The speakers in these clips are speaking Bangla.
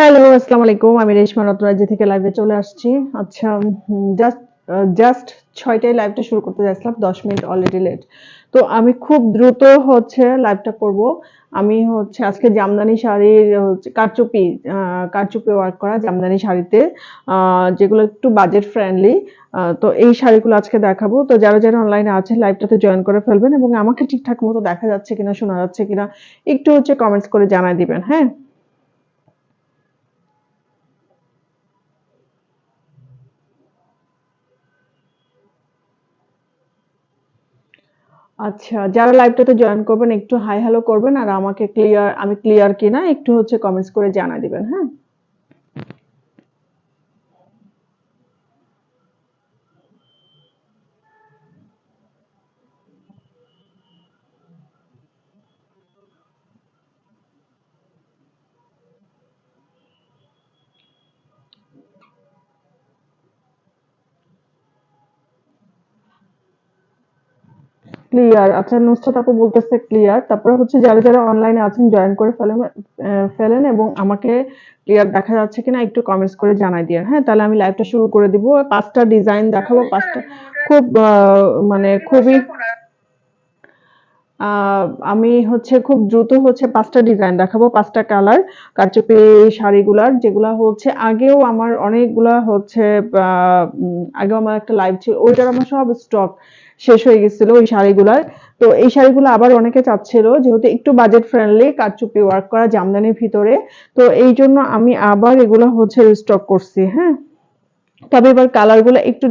হ্যালো আসসালামু আলাইকুম। আমি রেশমা রত্নরাজি থেকে লাইভে চলে আসছি। আচ্ছা জাস্ট জাস্ট ছয়টায় লাইভটা শুরু করতে যাচ্ছিলাম, দশ মিনিট অলরেডি লেট তো আমি খুব দ্রুত হচ্ছে লাইভটা করব। আমি হচ্ছে আজকে জামদানি শাড়ির হচ্ছে কারচুপি কারচুপি ওয়ার্ক করা জামদানি শাড়িতে যেগুলো একটু বাজেট ফ্রেন্ডলি তো এই শাড়িগুলো আজকে দেখাবো। তো যারা যারা অনলাইনে আছে লাইভটাতে জয়েন করে ফেলবেন এবং আমাকে ঠিকঠাক মতো দেখা যাচ্ছে কিনা, শোনা যাচ্ছে কিনা, একটু হচ্ছে কমেন্টস করে জানাই দিবেন হ্যাঁ? আচ্ছা যারা লাইভটাতে জয়েন করবেন, একটু হাই হ্যালো করবেন, আর আমাকে ক্লিয়ার আমি ক্লিয়ার কিনা, একটু হচ্ছে কমেন্টস করে জানা দিবেন হ্যাঁ? ক্লিয়ার আচ্ছা নুসরাত আপু বলতেছে ক্লিয়ার তারপরে হচ্ছে যারা যারা অনলাইনে আছেন জয়েন করে ফেলেন ফেলেন এবং আমাকে ক্লিয়ার দেখা যাচ্ছে কিনা একটু কমেন্টস করে জানাই দিয়ে। হ্যাঁ তাহলে আমি লাইভটা শুরু করে দিব। পাঁচটা ডিজাইন দেখাবো, পাঁচটা খুব মানে খুবই আমি হচ্ছে খুব দ্রুত হচ্ছে পাঁচটা ডিজাইন দেখাবো, পাঁচটা কালার কারচুপি শাড়িগুলার, যেগুলা হচ্ছে আগেও আমার অনেকগুলা হচ্ছে আগেও আমার একটা লাইভ ছিল, ওইটার আমার সব স্টক শেষ হয়ে গেছিল ওই শাড়িগুলার। তো এই শাড়িগুলো আবার অনেকে চাচ্ছিল যেহেতু একটু বাজেট ফ্রেন্ডলি কারচুপি ওয়ার্ক করা, জামদানির ভিতরে। তো এই জন্য আমি আবার এগুলো হচ্ছে স্টক করছি হ্যাঁ। তবে এবার কালারগুলো একটু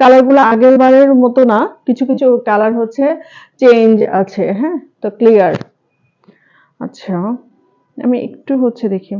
কালারগুলো আগের বারের মতো না, কিছু কিছু কালার হচ্ছে চেঞ্জ আছে হ্যাঁ? তো ক্লিয়ার আচ্ছা আমি একটু হচ্ছে দেখি।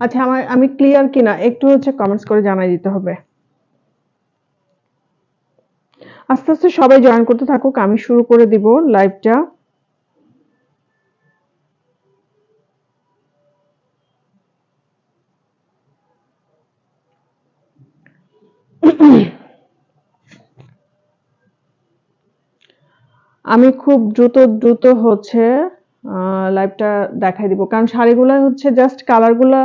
আচ্ছা আমার, আমি ক্লিয়ার কিনা? একটু হচ্ছে কমেন্টস করে জানাই দিতে হবে। আস্তে আস্তে সবাই জয়েন করতে থাকুক, আমি শুরু করে দিব লাইভটা আমি খুব দ্রুত দ্রুত হচ্ছে লাইভটা দেখাই দিব। কারণ শাড়িগুলো হচ্ছে জাস্ট কালারগুলা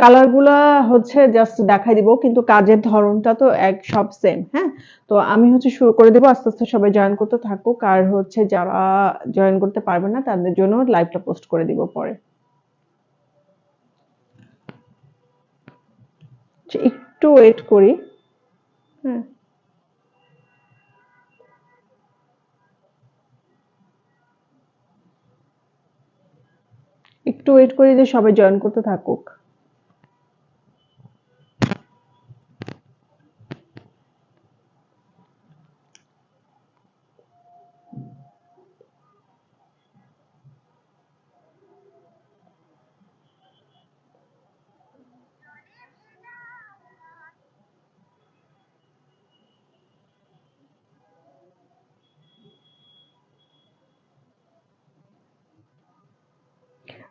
কালারগুলা হচ্ছে জাস্ট দেখাই দিব, কিন্তু কাজের ধরনটা তো এক, সব সেম হ্যাঁ? তো আমি হচ্ছে শুরু করে দেবো, আস্তে আস্তে সবাই জয়েন করতে থাকুক, আর হচ্ছে যারা জয়েন করতে পারবে না, তাদের জন্য লাইভটা পোস্ট করে দিব পরে। একটু ওয়েট করি হ্যাঁ। একটু ওয়েট করি যে সবাই জয়েন করতে থাকুক।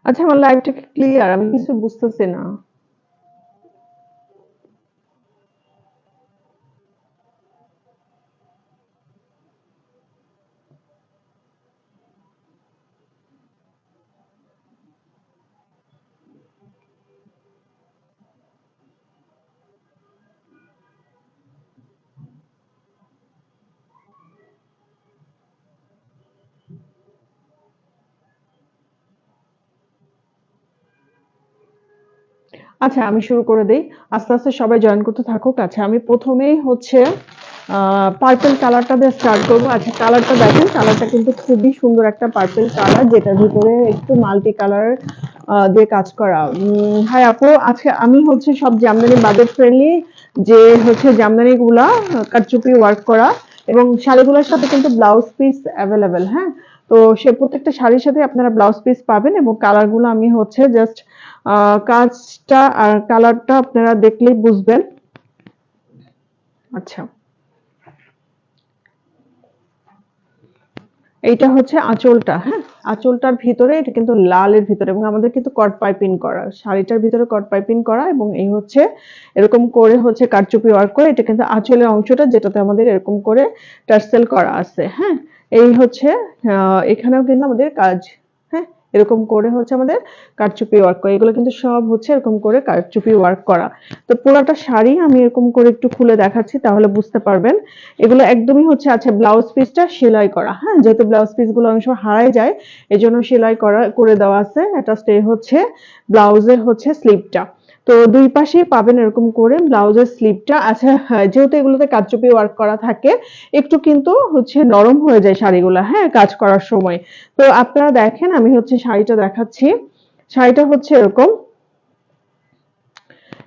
আচ্ছা আমার লাইভটা ক্লিয়ার আমি কিছু বুঝতেছি না। আচ্ছা আমি শুরু করে দেই। আস্তে আস্তে সবাই জয়েন করতে থাকুক। আচ্ছা আমি প্রথমেই হচ্ছে পার্পল কালারটা দিয়ে স্টার্ট করব। আচ্ছা কালারটা দেখেন কালারটা কিন্তু খুবই সুন্দর একটা পার্পল কালার যেটার ভিতরে একটু মাল্টি কালার দিয়ে কাজ করা। হাই আপু, আজকে আমি হচ্ছে সব জামদানি বাজেট ফ্রেন্ডলি যে হচ্ছে জামদানি গুলা কারচুপি ওয়ার্ক করা, এবং শাড়িগুলোর সাথে কিন্তু ব্লাউজ পিস অ্যাভেলেবেল হ্যাঁ? তো সে প্রত্যেকটা শাড়ির সাথে আপনারা ব্লাউজ পিস পাবেন এবং কালারগুলো আমি হচ্ছে জাস্ট কাজটা আর কালারটা আপনারা দেখলেই বুঝবেন। আচ্ছা। এইটা হচ্ছে আঁচলটা হ্যাঁ? আঁচলটার ভিতরে, এটা কিন্তু লালের ভিতরে এবং আমাদের কিন্তু কট পাইপিং করা, শাড়িটার ভিতরে কট পাইপিং করা এবং এই হচ্ছে এরকম করে হচ্ছে কারচুপি ওয়ার্ক করে, এটা কিন্তু আঁচলের অংশটা যেটাতে আমাদের এরকম করে টার্সেল করা আছে হ্যাঁ? এই হচ্ছে এখানেও কিন্তু আমাদের কাজ এরকম করে হচ্ছে আমাদের কারচুপি ওয়ার্ক করা। এগুলো কিন্তু সব হচ্ছে এরকম করে কারচুপি ওয়ার্ক করা। তো পুরোটা শাড়ি আমি এরকম করে একটু খুলে দেখাচ্ছি, তাহলে বুঝতে পারবেন। এগুলো একদমই হচ্ছে আচ্ছা ব্লাউজ পিসটা সেলাই করা। হ্যাঁ যেহেতু ব্লাউজ পিসগুলো অনেক সময় হারাই যায় এই জন্য সেলাই করা, করে দেওয়া আছে। এটা স্টে হচ্ছে ব্লাউজের হচ্ছে স্লিপটা তো দুই পাশেই পাবেন এরকম করে ব্লাউজের স্লিপটা আচ্ছা হ্যাঁ, যেহেতু এগুলোতে কারচুপি ওয়ার্ক করা থাকে একটু কিন্তু হচ্ছে নরম হয়ে যায় শাড়িগুলো হ্যাঁ কাজ করার সময়। তো আপনারা দেখেন আমি হচ্ছে শাড়িটা দেখাচ্ছি। শাড়িটা হচ্ছে এরকম।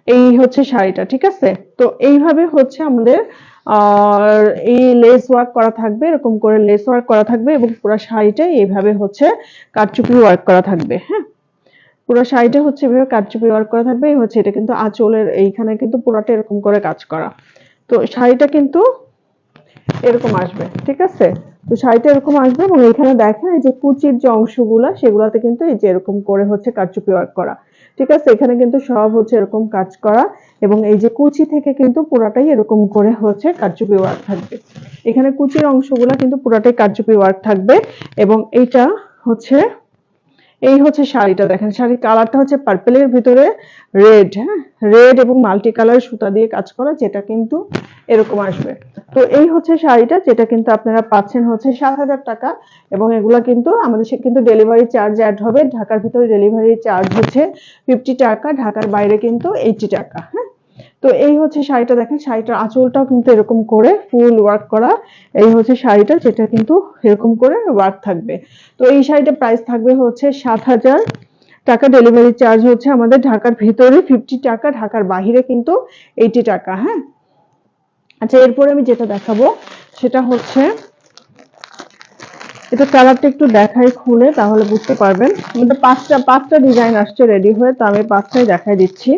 এই হচ্ছে শাড়িটা ঠিক আছে? তো এইভাবে হচ্ছে আমাদের আর এই লেস ওয়ার্ক করা থাকবে এরকম করে লেস ওয়ার্ক করা থাকবে এবং পুরো শাড়িটাই এইভাবে হচ্ছে কারচুপি ওয়ার্ক করা থাকবে হ্যাঁ? পুরো শাড়িটা হচ্ছে এভাবে কারচুপি ওয়ার্ক করা থাকবে, এই হচ্ছে এটা কিন্তু আঁচলের এইখানে কিন্তু পুরোটা এরকম করে কাজ করা। তো শাড়িটা কিন্তু এরকম আসবে, ঠিক আছে? তো শাড়িটা এরকম আসবে এবং এখানে দেখেন এই যে কুচির যে অংশগুলা, সেগুলাতে কিন্তু এই যে এরকম করে হচ্ছে কারচুপি ওয়ার্ক করা। ঠিক আছে? এখানে কিন্তু সব হচ্ছে এরকম কাজ করা এবং এই যে কুচি থেকে কিন্তু পুরাটাই এরকম করে হচ্ছে কারচুপি ওয়ার্ক থাকবে। এখানে কুচির অংশগুলা কিন্তু পুরাটাই কারচুপি ওয়ার্ক থাকবে এবং এইটা হচ্ছে এই হচ্ছে শাড়িটা দেখেন, শাড়ির কালারটা হচ্ছে পার্পেলের ভিতরে রেড হ্যাঁ? রেড এবং মাল্টি কালার সুতা দিয়ে কাজ করা, যেটা কিন্তু এরকম আসবে। তো এই হচ্ছে শাড়িটা, যেটা কিন্তু আপনারা পাচ্ছেন হচ্ছে সাত হাজার টাকা এবং এগুলা কিন্তু আমাদের কিন্তু ডেলিভারি চার্জ অ্যাড হবে। ঢাকার ভিতরে ডেলিভারি চার্জ হচ্ছে ফিফটি টাকা, ঢাকার বাইরে কিন্তু এইটি টাকা হ্যাঁ? তো এই হচ্ছে শাড়িটা দেখেন, শাড়িটার আঁচলটাও কিন্তু এরকম করে ফুল ওয়ার্ক করা। এই হচ্ছে শাড়িটা যেটা কিন্তু এরকম করে ওয়ার্ক থাকবে। তো এই শাড়িটার প্রাইস থাকবে হচ্ছে সাত হাজার টাকা। ডেলিভারি চার্জ হচ্ছে আমাদের ঢাকার ভিতরে ফিফটি টাকা, ঢাকার বাহিরে কিন্তু এইটি টাকা হ্যাঁ? আচ্ছা এরপরে আমি যেটা দেখাবো, সেটা হচ্ছে এটা কালারটা একটু দেখাই খুলে, তাহলে বুঝতে পারবেন। আমাদের পাঁচটা পাঁচটা ডিজাইন আসছে রেডি হয়ে, তো আমি পাঁচটাই দেখাই দিচ্ছি।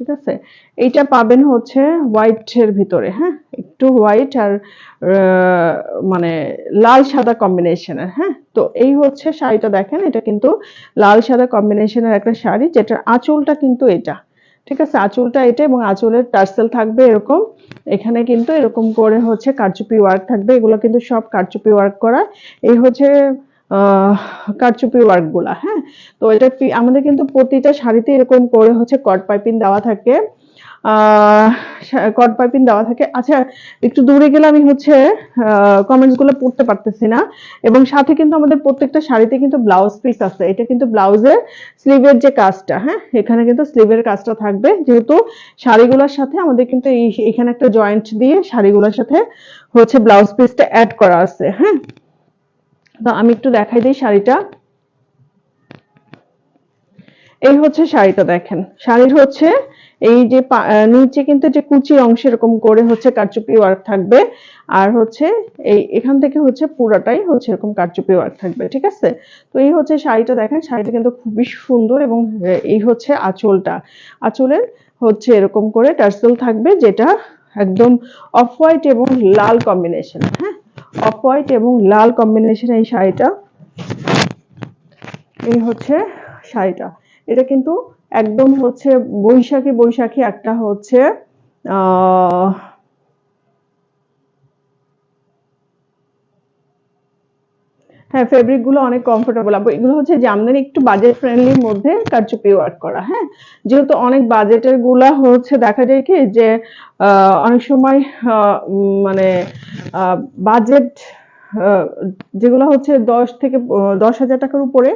ঠিক আছে? এইটা পাবেন হচ্ছে হোয়াইট এর ভিতরে হ্যাঁ? একটু হোয়াইট আর মানে লাল সাদা কম্বিনেশনের হ্যাঁ? তো এই হচ্ছে শাড়িটা দেখেন, এটা কিন্তু লাল সাদা কম্বিনেশনের একটা শাড়ি, যেটার আঁচলটা কিন্তু এটা। ঠিক আছে? আঁচলটা এটা এবং আঁচলের টার্সেল থাকবে এরকম। এখানে কিন্তু এরকম করে হচ্ছে কারচুপি ওয়ার্ক থাকবে, এগুলো কিন্তু সব কারচুপি ওয়ার্ক করা। এই হচ্ছে কারচুপি ওয়ার্কগুলা হ্যাঁ? তো এটা আমাদের কিন্তু প্রতিটা শাড়িতে এরকম করে হচ্ছে কট পাইপিং দেওয়া থাকে। কট পাইপিং দেওয়া থাকে। আচ্ছা একটু দূরে গেলে আমি হচ্ছে কমেন্টসগুলো পড়তে পারতেছি না। এবং সাথে কিন্তু আমাদের প্রত্যেকটা শাড়িতে কিন্তু ব্লাউজ পিস আছে। এটা কিন্তু ব্লাউজের স্লিভের যে কাজটা হ্যাঁ? এখানে কিন্তু স্লিভের কাজটা থাকবে। যেহেতু শাড়িগুলোর সাথে আমাদের কিন্তু এখানে একটা জয়েন্ট দিয়ে শাড়িগুলোর সাথে হচ্ছে ব্লাউজ পিসটা অ্যাড করা আছে হ্যাঁ? তো আমি একটু দেখাই দিই শাড়িটা। এই হচ্ছে শাড়িটা দেখেন। শাড়ির হচ্ছে এই যে নিচে কিন্তু যে কুচির অংশ এরকম করে হচ্ছে কারচুপি ওয়ার্ক থাকবে। আর হচ্ছে এই, এখান থেকে হচ্ছে পুরাটাই হচ্ছে এরকম কারচুপি ওয়ার্ক থাকবে, ঠিক আছে? তো এই হচ্ছে শাড়িটা দেখেন, শাড়িটা কিন্তু খুবই সুন্দর এবং এই হচ্ছে আঁচলটা। আঁচলের হচ্ছে এরকম করে টার্সেল থাকবে, যেটা একদম অফ হোয়াইট এবং লাল কম্বিনেশন হ্যাঁ? অফ হোয়াইট এবং লাল কম্বিনেশন এই শাড়িটা। এই হচ্ছে শাড়িটা। এটা কিন্তু একদম হচ্ছে বৈশাখী বৈশাখী একটা হচ্ছে হ্যাঁ ফেব্রিকগুলো অনেক কমফোর্টেবল এগুলো হচ্ছে জামদানি একটু বাজেট ফ্রেন্ডলির মধ্যে কারচুপি ওয়ার্ক করা হ্যাঁ? যেহেতু অনেক বাজেটেরগুলা হচ্ছে, দেখা যায় কি যে অনেক সময় মানে বাজেট যেগুলো হচ্ছে দশ থেকে দশ হাজার টাকার উপরে,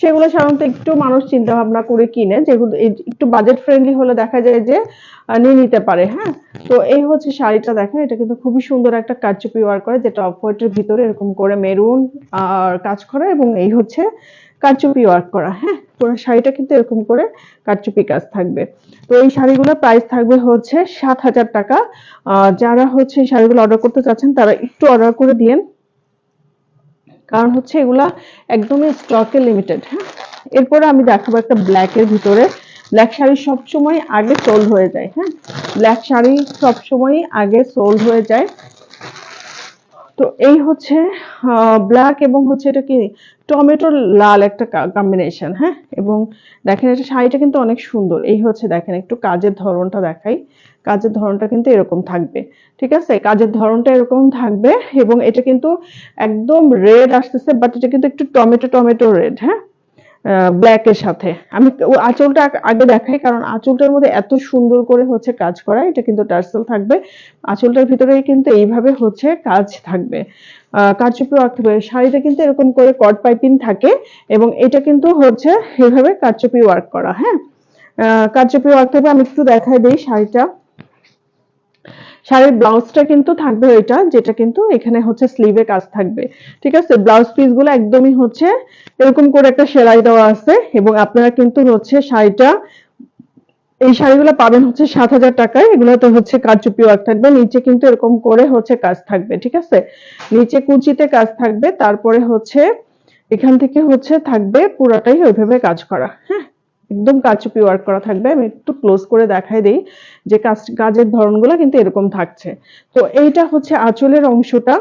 সেগুলো সাধারণত একটু মানুষ চিন্তা ভাবনা করে কিনে, যেগুলো একটু বাজেট ফ্রেন্ডলি হলে দেখা যায় যে নিয়ে নিতে পারে হ্যাঁ? তো এই হচ্ছে শাড়িটা দেখেন, এটা কিন্তু খুবই সুন্দর একটা কারচুপি ওয়ার্ক করে, যেটা অফ হোয়াইটের ভিতরে এরকম করে মেরুন আর কাজ করা, এবং এই হচ্ছে কারচুপি ওয়ার্ক করা হ্যাঁ? পুরো শাড়িটা কিন্তু এরকম করে কারচুপি কাজ থাকবে। তো এই শাড়িগুলোর প্রাইস থাকবে হচ্ছে সাত হাজার টাকা যারা হচ্ছে এই শাড়িগুলো অর্ডার করতে চাচ্ছেন, তারা একটু অর্ডার করে দিয়েন। কারণ হচ্ছে এগুলা একদমই স্টকে লিমিটেড হ্যাঁ? এরপরে আমি দেখাবো একটা ব্ল্যাক এর ভিতরে। ব্ল্যাক শাড়ি সবসময় আগে সোল্ড হয়ে যায় হ্যাঁ? ব্ল্যাক শাড়ি সবসময় আগে সোল্ড হয়ে যায়। তো এই হচ্ছে ব্ল্যাক এবং হচ্ছে এটা কি? টমেটোর লাল একটা কম্বিনেশন হ্যাঁ? এবং দেখেন এটা শাড়িটা কিন্তু অনেক সুন্দর। এই হচ্ছে দেখেন, একটু কাজের ধরনটা দেখাই। কাজের ধরনটা কিন্তু এরকম থাকবে, ঠিক আছে? কাজের ধরনটা এরকম থাকবে এবং এটা কিন্তু একদম রেড আসতেছে বাট এটা কিন্তু একটু টমেটো টমেটো রেড হ্যাঁ? ব্ল্যাক এর সাথে। আমি আঁচলটা আগে দেখাই, কারণ আঁচলটার মধ্যে এত সুন্দর করে হচ্ছে কাজ করা, এটা কিন্তু টার্সেল থাকবে। আঁচলটার ভিতরে কিন্তু এইভাবে হচ্ছে কাজ থাকবে। কারচুপি ওয়ার্ক থাকবে। শাড়িটা কিন্তু এরকম করে কট পাইপিং থাকে এবং এটা কিন্তু হচ্ছে এইভাবে কারচুপি ওয়ার্ক করা হ্যাঁ? কারচুপি ওয়ার্ক থাকবে, আমি একটু দেখাই দিই শাড়িটা। শাড়ির ব্লাউজটা কিন্তু থাকবে ওইটা, যেটা কিন্তু এখানে হচ্ছে স্লিভে কাজ থাকবে। ঠিক আছে? ব্লাউজ পিসগুলো একদমই হচ্ছে এরকম করে একটা সেলাই দেওয়া আছে এবং আপনারা কিন্তু হচ্ছে শাড়িটা, এই শাড়িগুলো পাবেন হচ্ছে সাত হাজার টাকায়। এগুলোতে হচ্ছে কারচুপি ওয়ার্ক থাকবে, নিচে কিন্তু এরকম করে হচ্ছে কাজ থাকবে, ঠিক আছে? নিচে কুচিতে কাজ থাকবে, তারপরে হচ্ছে এখান থেকে হচ্ছে থাকবে পুরাটাই ওইভাবে কাজ করা হ্যাঁ? একদম কারচুপি ওয়ার্ক করা থাকবে। আমি একটু ক্লোজ করে দেখাই দিই যে কাজ, কাজের ধরনগুলো কিন্তু এরকম থাকছে। তো এইটা হচ্ছে আঁচলের অংশটা,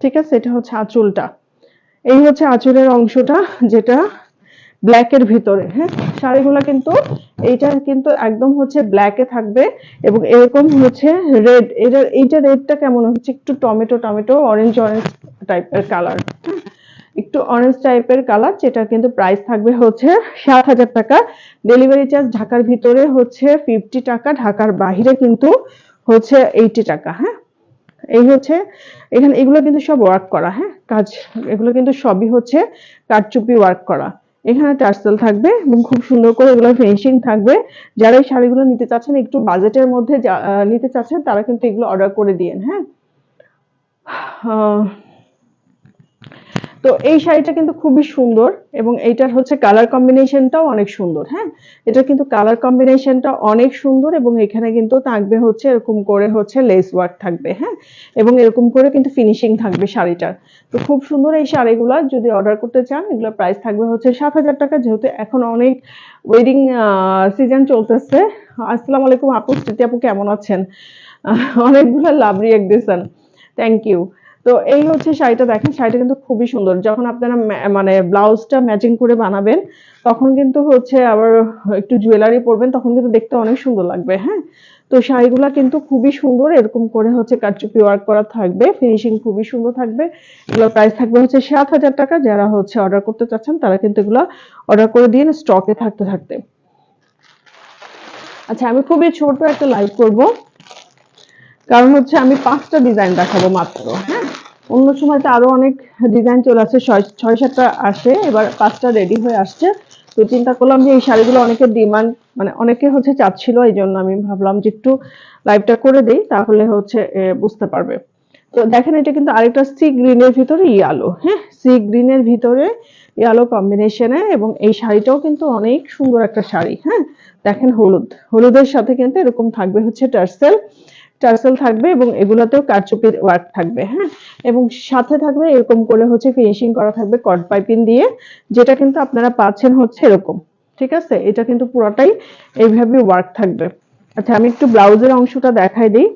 ঠিক আছে? এটা হচ্ছে আঁচলটা। এই হচ্ছে আঁচলের অংশটা যেটা ব্ল্যাক এর ভিতরে হ্যাঁ? শাড়িগুলো কিন্তু, এইটা কিন্তু একদম হচ্ছে ব্ল্যাক থাকবে এবং এরকম হচ্ছে রেড এটা এইটা রেডটা কেমন হচ্ছে? একটু টমেটো টমেটো অরেঞ্জ অরেঞ্জ টাইপের কালার একটু অরেঞ্জ টাইপের কালার যেটা কিন্তু প্রাইস থাকবে হচ্ছে সাত হাজার টাকা। ডেলিভারি চার্জ ঢাকার ভিতরে হচ্ছে ফিফটি টাকা, ঢাকার বাইরে কিন্তু হচ্ছে এইটি টাকা হ্যাঁ? এই হচ্ছে, এখানে এগুলো কিন্তু সব ওয়ার্ক করা হ্যাঁ? কাজ, এগুলো কিন্তু সবই হচ্ছে কারচুপি ওয়ার্ক করা। এখানে টার্সেল থাকবে এবং খুব সুন্দর করে এগুলো ফিনিশিং থাকবে। যারা এই শাড়িগুলো নিতে চাচ্ছেন, একটু বাজেটের মধ্যে নিতে চাচ্ছেন, তারা কিন্তু এগুলো অর্ডার করে দিয়েন হ্যাঁ? তো এই শাড়িটা কিন্তু খুবই সুন্দর এবং এইটার হচ্ছে কালার কম্বিনেশনটাও অনেক সুন্দর হ্যাঁ? এটা কিন্তু কালার কম্বিনেশনটা অনেক সুন্দর এবং এখানে কিন্তু থাকবে হচ্ছে এরকম করে হচ্ছে লেস ওয়ার্ক থাকবে হ্যাঁ? এবং এরকম করে কিন্তু ফিনিশিং থাকবে শাড়িটার। তো খুব সুন্দর এই শাড়িগুলো, যদি অর্ডার করতে চান, এগুলোর প্রাইস থাকবে হচ্ছে সাত হাজার টাকা, যেহেতু এখন অনেক ওয়েডিং সিজন চলতেছে। আসসালামু আলাইকুম আপু, স্মৃতি আপু কেমন আছেন? অনেকগুলো লাভ রিয়েক্ট দিয়েছেন থ্যাংক ইউ তো এই হচ্ছে শাড়িটা দেখেন, শাড়িটা কিন্তু খুবই সুন্দর। যখন আপনারা মানে ব্লাউজটা ম্যাচিং করে বানাবেন, তখন কিন্তু হচ্ছে আবার একটু জুয়েলারি পরবেন, তখন কিন্তু দেখতে অনেক সুন্দর লাগবে হ্যাঁ? তো শাড়িগুলো কিন্তু খুবই সুন্দর, এরকম করে হচ্ছে কারচুপি ওয়ার্ক করা থাকবে ফিনিশিং খুবই সুন্দর থাকবে। এগুলোর প্রাইস থাকবে হচ্ছে সাত হাজার টাকা, যারা হচ্ছে অর্ডার করতে চাচ্ছেন, তারা কিন্তু এগুলো অর্ডার করে দিয়ে স্টকে থাকতে থাকতে। আচ্ছা আমি খুবই ছোট একটা লাইভ করব, কারণ হচ্ছে আমি পাঁচটা ডিজাইন দেখাবো মাত্র হ্যাঁ? অন্য সময় তো আরও অনেক ডিজাইন চলে আসে, ছয় সাতটা আসে, এবার পাঁচটা রেডি হয়ে আসছে। তো চিন্তা করলাম যে এই শাড়িগুলো অনেকের ডিমান্ড মানে অনেকে হচ্ছে চাচ্ছিল এই জন্য আমি ভাবলাম যে একটু লাইভটা করে দিই, তাহলে হচ্ছে বুঝতে পারবে। তো দেখেন এটা কিন্তু আরেকটা সি গ্রিনের ভিতরে ইয়ালো হ্যাঁ? সি গ্রিনের ভিতরে ইয়ালো কম্বিনেশনে এবং এই শাড়িটাও কিন্তু অনেক সুন্দর একটা শাড়ি হ্যাঁ? দেখেন হলুদ, হলুদের সাথে কিন্তু এরকম থাকবে হচ্ছে টার্সেল। টার্সেল থাকবে এবং এগুলাতেও কারচুপির ওয়ার্ক থাকবে হ্যাঁ? এবং সাথে থাকবে এরকম করে হচ্ছে ফিনিশিং করা থাকবে কট পাইপিং দিয়ে, যেটা কিন্তু আপনারা পাচ্ছেন হচ্ছে এরকম, ঠিক আছে? এটা কিন্তু পুরোটাই এইভাবে ওয়ার্ক থাকবে। আচ্ছা আমি একটু ব্লাউজের অংশটা দেখাই দিই।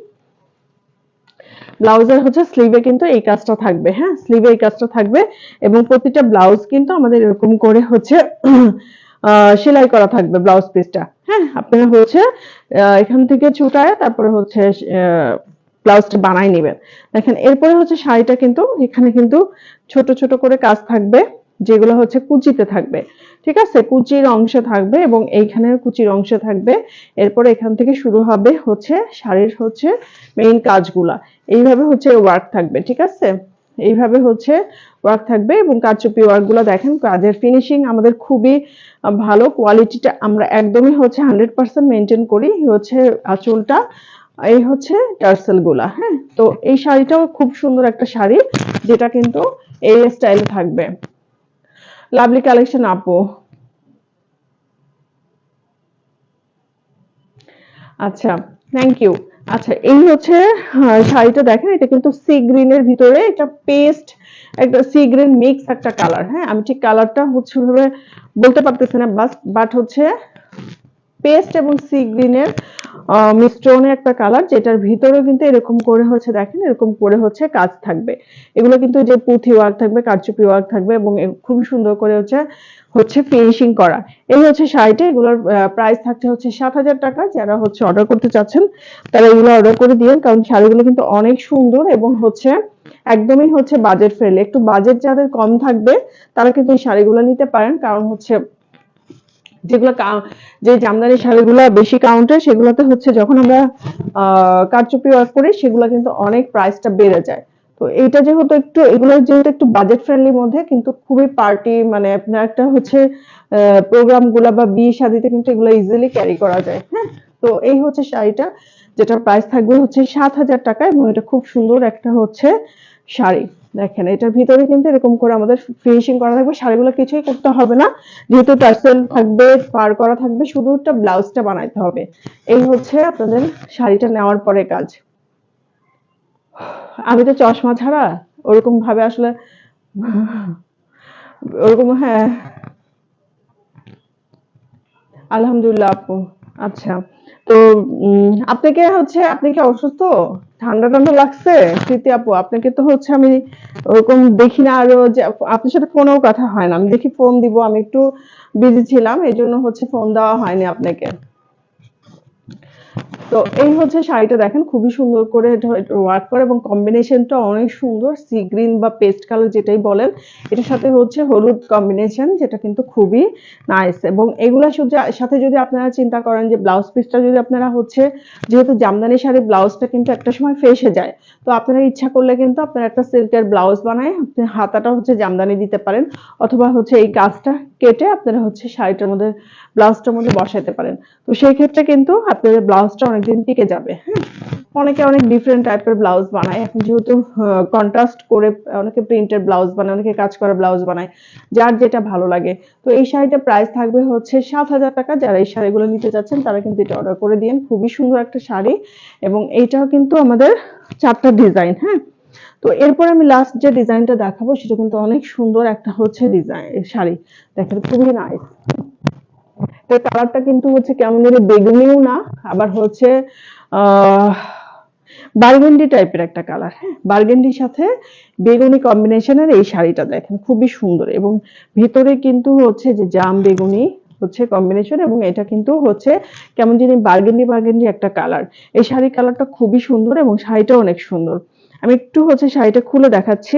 ব্লাউজের হচ্ছে স্লিভে কিন্তু এই কাজটা থাকবে হ্যাঁ? স্লিভে এই কাজটা থাকবে এবং প্রতিটা ব্লাউজ কিন্তু আমাদের এরকম করে হচ্ছে সেলাই করা থাকবে ব্লাউজ পিসটা হ্যাঁ? আপনারা হচ্ছে এখান থেকে ছুটায় তারপরে হচ্ছে ব্লাউজটা বানাই নেবেন। দেখেন, এরপরে হচ্ছে শাড়িটা কিন্তু, এখানে কিন্তু ছোট ছোট করে কাজ থাকবে, যেগুলো হচ্ছে কুচিতে থাকবে। ঠিক আছে? কুচির অংশ থাকবে এবং এইখানের কুচির অংশ থাকবে। এরপর এখান থেকে শুরু হবে হচ্ছে শাড়ির হচ্ছে মেইন কাজগুলা। এইভাবে হচ্ছে ওয়ার্ক থাকবে, ঠিক আছে? এইভাবে হচ্ছে ওয়ার্ক থাকবে এবং কারচুপি ওয়ার্কগুলো দেখেন, কাজের ফিনিশিং আমাদের খুবই ভালো কোয়ালিটিটা আমরা একদমই হচ্ছে হান্ড্রেড পার্সেন্ট মেনটেন করি হচ্ছে আঁচলটা, এই হচ্ছে টার্সেলগুলা হ্যাঁ? তো এই শাড়িটাও খুব সুন্দর একটা শাড়ি, যেটা কিন্তু এই স্টাইলে থাকবে। লাভলি কালেকশন আপু। আচ্ছা থ্যাংক ইউ আচ্ছা এই হচ্ছে শাড়িটা দেখেন, এটা কিন্তু সি গ্রিন এর ভিতরে এটা পেস্ট একটা সি গ্রিন মিক্স একটা কালার হ্যাঁ? আমি ঠিক কালারটা হচ্ছে বলতে পারতেছি না বাট হচ্ছে পেস্ট এবং সি গ্রিনের মিশ্রণে একটা কালার যেটার ভিতরে কিন্তু এরকম করে হচ্ছে দেখেন, এরকম করে হচ্ছে কাজ থাকবে। এগুলো কিন্তু যে পুঁথি ওয়ার্ক থাকবে, কারচুপি ওয়ার্ক থাকবে এবং খুব সুন্দর করে হচ্ছে হচ্ছে ফিনিশিং করা। এই হচ্ছে শাড়িটা, এগুলোর প্রাইস থাকছে হচ্ছে সাত হাজার টাকা। যারা হচ্ছে অর্ডার করতে চাচ্ছেন, তারা এগুলো অর্ডার করে দিন কারণ শাড়িগুলো কিন্তু অনেক সুন্দর এবং হচ্ছে একদমই হচ্ছে বাজেট ফ্রেন্ডলি একটু বাজেট যাদের কম থাকবে, তারা কিন্তু এই শাড়িগুলো নিতে পারেন, কারণ হচ্ছে যেগুলো যে জামদানি শাড়িগুলো বেশি কাউন্টে সেগুলোতে হচ্ছে যখন আমরা কারচুপি ওয়ার্ক করি, সেগুলো কিন্তু অনেক প্রাইসটা বেড়ে যায়। তো এইটা যেহেতু একটু, এগুলো যেহেতু একটু বাজেট ফ্রেন্ডলির মধ্যে, কিন্তু খুবই পার্টি মানে আপনার একটা হচ্ছে প্রোগ্রামগুলা বা বিয়ে শাদিতে কিন্তু এগুলো ইজিলি ক্যারি করা যায়। হ্যাঁ? তো এই হচ্ছে শাড়িটা, যেটার প্রাইস থাকবে হচ্ছে সাত হাজার টাকা এবং এটা খুব সুন্দর একটা হচ্ছে শাড়ি। দেখেন, এটার ভিতরে কিন্তু এরকম করে আমাদের ফিনিশিং করা থাকবে, শাড়িগুলো কিছুই করতে হবে না। যেহেতু টার্সেল থাকবে পার করা থাকবে, শুধু একটা ব্লাউজটা বানাইতে হবে। এই হচ্ছে আপনাদের শাড়িটা নেওয়ার পরে কাজ। আমি তো চশমা ছাড়া ওরকম ভাবে আসলে ওরকম হ্যাঁ। আলহামদুলিল্লাহ আপু। আচ্ছা। তো আপনাকে হচ্ছে, আপনি কি অসুস্থ? ঠান্ডা ঠান্ডা লাগছে? স্মৃতি আপু আপনাকে তো হচ্ছে আমি ওরকম দেখি না আরও যে, আপনার সাথে ফোনেও কথা হয় না। আমি দেখি ফোন দিব, আমি একটু বিজি ছিলাম এই জন্য হচ্ছে ফোন দেওয়া হয়নি আপনাকে। তো এই হচ্ছে শাড়িটা দেখেন, খুবই সুন্দর করে ওয়ার্ক করে এবং কম্বিনেশনটা অনেক সুন্দর সি গ্রিন বা পেস্ট কালার যেটাই বলেন। এটার সাথে হচ্ছে হলুদ কম্বিনেশন যেটা কিন্তু খুবই নাইস এবং এগুলা সাথে যদি আপনারা চিন্তা করেন যে ব্লাউজ পিসটা যদি আপনারা হচ্ছে, যেহেতু জামদানি শাড়ির ব্লাউজটা কিন্তু একটা সময় ফেসে যায়। তো আপনারা ইচ্ছা করলে কিন্তু আপনারা একটা সিল্কের ব্লাউজ বানায়, আপনি হাতাটা হচ্ছে জামদানি দিতে পারেন অথবা হচ্ছে এই কাজটা কেটে আপনারা হচ্ছে শাড়িটার মধ্যে, ব্লাউজটার মধ্যে বসাতে পারেন। তো সেই ক্ষেত্রে কিন্তু আপনাদের ব্লাউজটা অনেকদিন টিকে যাবে হ্যাঁ অনেকে অনেক ডিফারেন্ট টাইপের ব্লাউজ বানায়। এখন যেহেতু কন্ট্রাস্ট করে অনেকে প্রিন্টের ব্লাউজ বানায়, অনেকে কাজ করা ব্লাউজ বানায়, যার যেটা ভালো লাগে। তো এই শাড়িটা প্রাইস থাকবে হচ্ছে সাত হাজার টাকা। যারা এই শাড়িগুলো নিতে চাচ্ছেন, তারা কিন্তু এটা অর্ডার করে দিন খুবই সুন্দর একটা শাড়ি এবং এইটাও কিন্তু আমাদের চারটা ডিজাইন হ্যাঁ? তো এরপর আমি লাস্ট যে ডিজাইনটা দেখাবো, সেটা কিন্তু অনেক সুন্দর একটা হচ্ছে ডিজাইন শাড়ি। দেখেন, খুবই নাইস তো কালারটা কিন্তু হচ্ছে কেমন জানি বেগুনিও না, আবার হচ্ছে বার্গেন্ডি টাইপের একটা কালার হ্যাঁ? বার্গেন্ডির সাথে বেগুনি কম্বিনেশনের এই শাড়িটা দেখেন, খুবই সুন্দর। এবং ভিতরে কিন্তু হচ্ছে যে জাম বেগুনি হচ্ছে কম্বিনেশন এবং এটা কিন্তু হচ্ছে কেমন জানি বার্গেন্ডি বার্গেন্ডি একটা কালার এই শাড়ি কালারটা খুবই সুন্দর, এবং শাড়িটা অনেক সুন্দর। আমি একটু হচ্ছে শাড়িটা খুলে দেখাচ্ছি।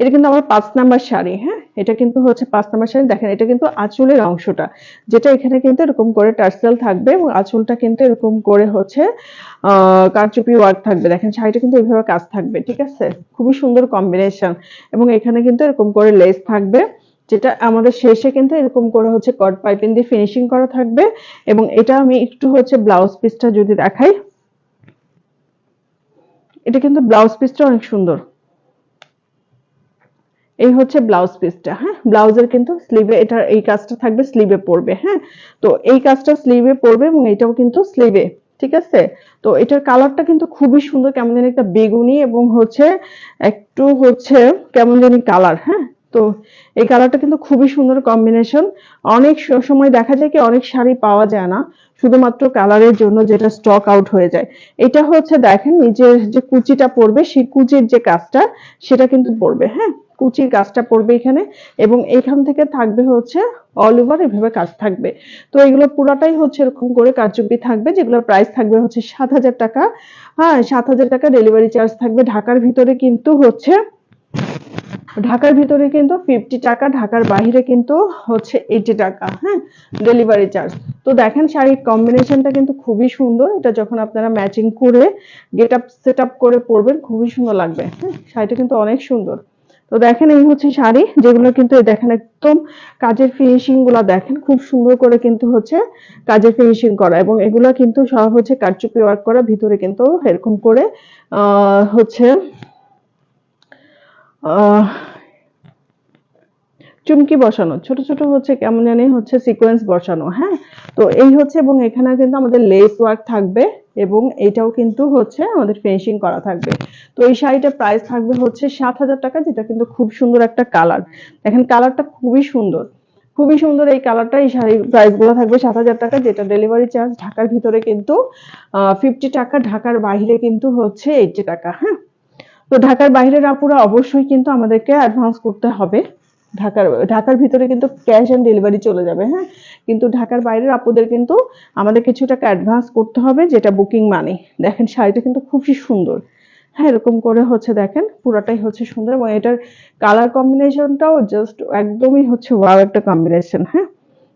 এটা কিন্তু আমার পাঁচ নাম্বার শাড়ি হ্যাঁ? এটা কিন্তু হচ্ছে পাঁচ নাম্বার শাড়ি। দেখেন, এটা কিন্তু আঁচলের অংশটা, যেটা এখানে কিন্তু এরকম করে টার্সেল থাকবে এবং আঁচলটা কিন্তু এরকম করে হচ্ছে কারচুপি ওয়ার্ক থাকবে। দেখেন, শাড়িটা কিন্তু এইভাবে কাজ থাকবে, ঠিক আছে? খুবই সুন্দর কম্বিনেশন এবং এখানে কিন্তু এরকম করে লেস থাকবে, যেটা আমাদের শেষে কিন্তু এরকম করে হচ্ছে কট পাইপিং দিয়ে ফিনিশিং করা থাকবে এবং এটা আমি একটু হচ্ছে ব্লাউজ পিসটা যদি দেখাই। এটা কিন্তু ব্লাউজ পিসটা অনেক সুন্দর। এই হচ্ছে ব্লাউজ পিসটা হ্যাঁ? ব্লাউজের কিন্তু স্লিভে এটা, এই কাজটা থাকবে স্লিভে পড়বে হ্যাঁ? তো এই কাজটা স্লিভে পড়বে এবং এটাও কিন্তু স্লিভে ঠিক আছে? তো এটার কালারটা কিন্তু খুবই সুন্দর, কেমন জানি একটা বেগুনি এবং হচ্ছে একটু হচ্ছে কেমন জানি কালার হ্যাঁ? তো এই কালারটা কিন্তু খুবই সুন্দর কম্বিনেশন অনেক সময় দেখা যায় কি অনেক শাড়ি পাওয়া যায় না। শুধুমাত্র কালারের জন্য যেটা স্টক আউট হয়ে যায়। এটা হচ্ছে দেখেন নিজের যে কুচিটা পড়বে, সেই কুচির যে কাজটা, সেটা কিন্তু পড়বে হ্যাঁ? কুচির কাজটা পড়বে এখানে এবং এখান থেকে থাকবে হচ্ছে অল ওভার এভাবে কাজ থাকবে। তো এগুলো পুরাটাই হচ্ছে এরকম করে কারচুপি থাকবে, যেগুলোর প্রাইস থাকবে হচ্ছে সাত হাজার টাকা। হ্যাঁ সাত হাজার টাকা ডেলিভারি চার্জ থাকবে। ঢাকার ভিতরে কিন্তু হচ্ছে ঢাকার ভিতরে কিন্তু ফিফটি টাকা, ঢাকার বাইরে কিন্তু হচ্ছে এইটি টাকা হ্যাঁ? ডেলিভারি চার্জ তো দেখেন শাড়ির কম্বিনেশনটা কিন্তু খুবই সুন্দর। এটা যখন আপনারা ম্যাচিং করে গেট আপ সেট আপ করে পরবেন, খুবই সুন্দর লাগবে হ্যাঁ? শাড়িটা কিন্তু অনেক সুন্দর। তো দেখেন এই হচ্ছে শাড়ি, যেগুলো কিন্তু দেখেন একদম কাজের ফিনিশিংগুলা দেখেন, খুব সুন্দর করে কিন্তু হচ্ছে কাজের ফিনিশিং করা। এবং এগুলো কিন্তু সব হচ্ছে কারচুপি ওয়ার্ক করা, ভিতরে কিন্তু এরকম করে, আহ, হচ্ছে চুমকি বসানো, ছোট ছোট হচ্ছে কেমন জানি হচ্ছে সিকোয়েন্স বসানো হ্যাঁ? তো এই হচ্ছে এবং এখানে কিন্তু আমাদের লেস ওয়ার্ক থাকবে এবং এটাও কিন্তু হচ্ছে আমাদের ফিনিশিং করা থাকবে। তো এই শাড়িটার প্রাইস থাকবে হচ্ছে সাত হাজার টাকা, যেটা কিন্তু খুব সুন্দর একটা কালার দেখেন কালারটা খুবই সুন্দর। খুবই সুন্দর এই কালারটা এই শাড়ির প্রাইসগুলো থাকবে সাত হাজার টাকা, যেটা ডেলিভারি চার্জ ঢাকার ভিতরে কিন্তু ফিফটি টাকা, ঢাকার বাইরে কিন্তু হচ্ছে এইটি টাকা হ্যাঁ? তো ঢাকার বাইরের আপুরা অবশ্যই কিন্তু আমাদেরকে অ্যাডভান্স করতে হবে। ঢাকার ঢাকার ভিতরে কিন্তু ক্যাশ অন ডেলিভারি চলে যাবে হ্যাঁ? কিন্তু ঢাকার বাইরের আপুদের কিন্তু আমাদের কিছু টাকা অ্যাডভান্স করতে হবে, যেটা বুকিং মানি দেখেন, শাড়িটা কিন্তু খুবই সুন্দর। হ্যাঁ এরকম করে হচ্ছে দেখেন, পুরোটাই হচ্ছে সুন্দর এবং এটার কালার কম্বিনেশনটাও জাস্ট একদমই হচ্ছে ওয়াও একটা কম্বিনেশন হ্যাঁ?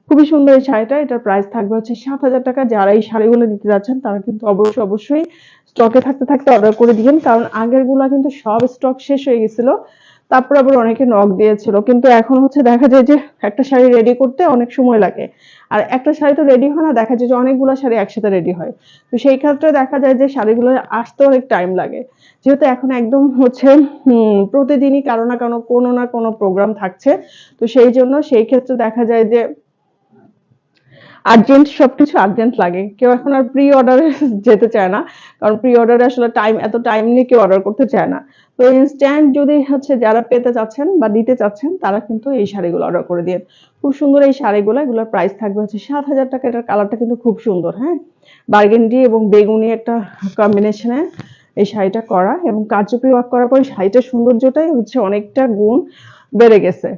খুবই সুন্দর এই শাড়িটা। এটার প্রাইস থাকবে হচ্ছে সাত হাজার টাকা। যারা এই শাড়িগুলো নিতে যাচ্ছেন, তারা কিন্তু অবশ্যই অবশ্যই স্টকে থাকতে থাকতে অর্ডার করে দিবেন কারণ আগেরগুলা কিন্তু সব স্টক শেষ হয়ে গেছিল। তারপর আবার অনেকে নক দিয়েছিল। কিন্তু এখন হচ্ছে দেখা যায় যে একটা শাড়ি রেডি করতে অনেক সময় লাগে। আর একটা শাড়ি তো রেডি হয় না, দেখা যায় যে অনেকগুলো শাড়ি একসাথে রেডি হয়। তো সেই ক্ষেত্রে দেখা যায় যে শাড়িগুলো আসতে অনেক টাইম লাগে। যেহেতু এখন একদম হচ্ছে প্রতিদিনই কারও না কারও কোনো না কোনো প্রোগ্রাম থাকছে। তো সেই জন্য সেই ক্ষেত্রে দেখা যায় যে আর্জেন্ট সবকিছু আর্জেন্ট লাগে। কেউ এখন আর প্রি অর্ডারে যেতে চায় না, কারণ প্রি অর্ডারে আসলে টাইম এত টাইম নিয়ে কেউ অর্ডার করতে চায় না। তো ইনস্ট্যান্ট যদি হচ্ছে যারা পেতে চাচ্ছেন বা দিতে চাচ্ছেন, তারা কিন্তু এই শাড়িগুলো অর্ডার করে দিয়ে খুব সুন্দর এই শাড়িগুলো, এগুলোর প্রাইস থাকবে হচ্ছে সাত হাজার টাকা। এটার কালারটা কিন্তু খুব সুন্দর হ্যাঁ? বার্গেন্ডি এবং বেগুনি একটা কম্বিনেশনে এই শাড়িটা করা এবং কারচুপি ওয়ার্ক করার পরে শাড়িটার সৌন্দর্যটাই হচ্ছে অনেকটা গুণ বেড়ে গেছে।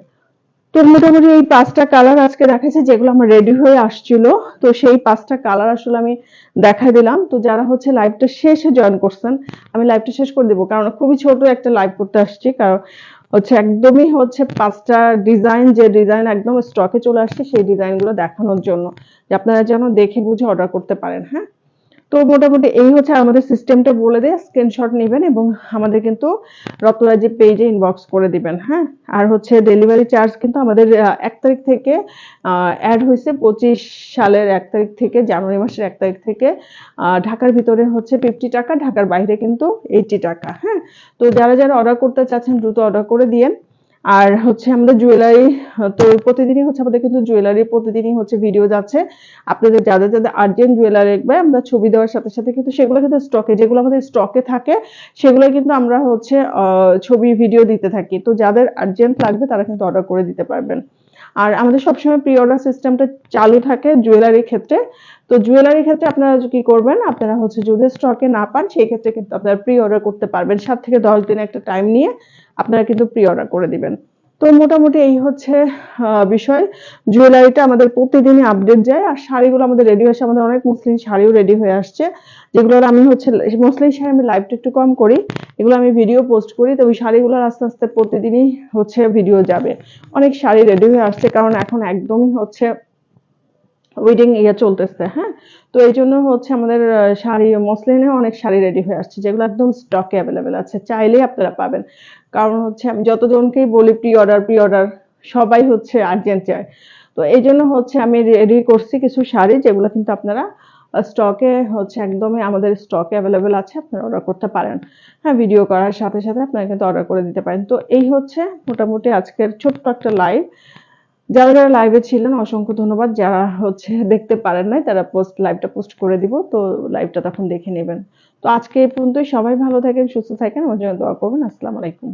তো মোটামুটি এই পাঁচটা কালার আজকে দেখাচ্ছে যেগুলো আমার রেডি হয়ে আসছিল। তো সেই পাঁচটা কালার আসলে আমি দেখাই দিলাম। তো যারা হচ্ছে লাইভটা শেষে জয়েন করছেন, আমি লাইভটা শেষ করে দেবো। কারণ খুবই ছোট একটা লাইভ করতে আসছি। কারণ হচ্ছে একদমই হচ্ছে পাঁচটা ডিজাইন যে ডিজাইন একদম স্টকে চলে আসছে, সেই ডিজাইনগুলো দেখানোর জন্য। যে আপনারা যেন দেখে বুঝে অর্ডার করতে পারেন হ্যাঁ? তো মোটামুটি এই হচ্ছে আমাদের সিস্টেমটা বলে দিয়ে স্ক্রিনশট নেবেন এবং আমাদের কিন্তু রত্নরাজি পেজে ইনবক্স করে দিবেন হ্যাঁ? আর হচ্ছে ডেলিভারি চার্জ কিন্তু আমাদের এক তারিখ থেকে অ্যাড হয়েছে পঁচিশ সালের এক তারিখ থেকে, জানুয়ারি মাসের এক তারিখ থেকে ঢাকার ভিতরে হচ্ছে ফিফটি টাকা, ঢাকার বাইরে কিন্তু এইটি টাকা হ্যাঁ? তো যারা যারা অর্ডার করতে চাচ্ছেন, দ্রুত অর্ডার করে দিয়েন। আর হচ্ছে আমাদের জুয়েলারি তো প্রতিদিনই হচ্ছে আমাদের কিন্তু জুয়েলারি প্রতিদিনই হচ্ছে ভিডিও যাচ্ছে। আপনাদের যাদের যাদের আর্জেন্ট জুয়েলারি লাগবে আমরা ছবি দেওয়ার সাথে সাথে কিন্তু সেগুলো কিন্তু স্টকে যেগুলো আমাদের স্টকে থাকে সেগুলো কিন্তু আমরা হচ্ছে ছবি ভিডিও দিতে থাকি। তো যাদের আর্জেন্ট লাগবে তারা কিন্তু অর্ডার করে দিতে পারবেন। আর আমাদের সবসময় প্রি অর্ডার সিস্টেমটা চালু থাকে জুয়েলারির ক্ষেত্রে। তো জুয়েলারির ক্ষেত্রে আপনারা কি করবেন? আপনারা হচ্ছে যদি স্টকে না পান, সেই ক্ষেত্রে কিন্তু আপনারা প্রি অর্ডার করতে পারবেন। সাত থেকে দশ দিন একটা টাইম নিয়ে। আপনারা কিন্তু প্রি অর্ডার করে দিবেন। তো মোটামুটি এই হচ্ছে বিষয়। জুয়েলারিটা আমাদের প্রতিদিনই আপডেট যায়, আর শাড়িগুলো আমাদের রেডি হয়েছে। আমাদের অনেক মুসলিম শাড়িও রেডি হয়ে আসছে। যেগুলোর আমি হচ্ছে মুসলিম শাড়ি আমি লাইভটা একটু কম করি। এগুলো আমি ভিডিও পোস্ট করি তো ওই শাড়িগুলোর আস্তে আস্তে প্রতিদিনই হচ্ছে ভিডিও যাবে। অনেক শাড়ি রেডি হয়ে আসছে, কারণ এখন একদমই হচ্ছে ওয়েডিং ইয়ে চলতেছে হ্যাঁ? তো এই জন্য হচ্ছে আমাদের শাড়ি, মসলিনে অনেক শাড়ি রেডি হয়ে আসছে, যেগুলো একদম স্টকে অ্যাভেলেবেল আছে, চাইলেই আপনারা পাবেন। কারণ হচ্ছে আমি যতজনকেই বলি প্রি অর্ডার প্রি অর্ডার সবাই হচ্ছে আর্জেন্ট চায়। তো এই জন্য হচ্ছে আমি রেডি করছি কিছু শাড়ি, যেগুলো কিন্তু আপনারা স্টকে হচ্ছে একদমই আমাদের স্টকে অ্যাভেলেবেল আছে, আপনারা অর্ডার করতে পারেন। হ্যাঁ ভিডিও করার সাথে সাথে আপনারা কিন্তু অর্ডার করে দিতে পারেন। তো এই হচ্ছে মোটামুটি আজকের ছোট্ট একটা লাইভ যারা যারা লাইভে ছিলেন, অসংখ্য ধন্যবাদ। যারা হচ্ছে দেখতে পারেন নাই, তারা পোস্ট লাইভটা পোস্ট করে দিব। তো লাইভটা তখন দেখে নেবেন। তো আজকে এই পর্যন্তই। সবাই ভালো থাকেন, সুস্থ থাকেন। আমার জন্য দোয়া করবেন। আসসালামু আলাইকুম।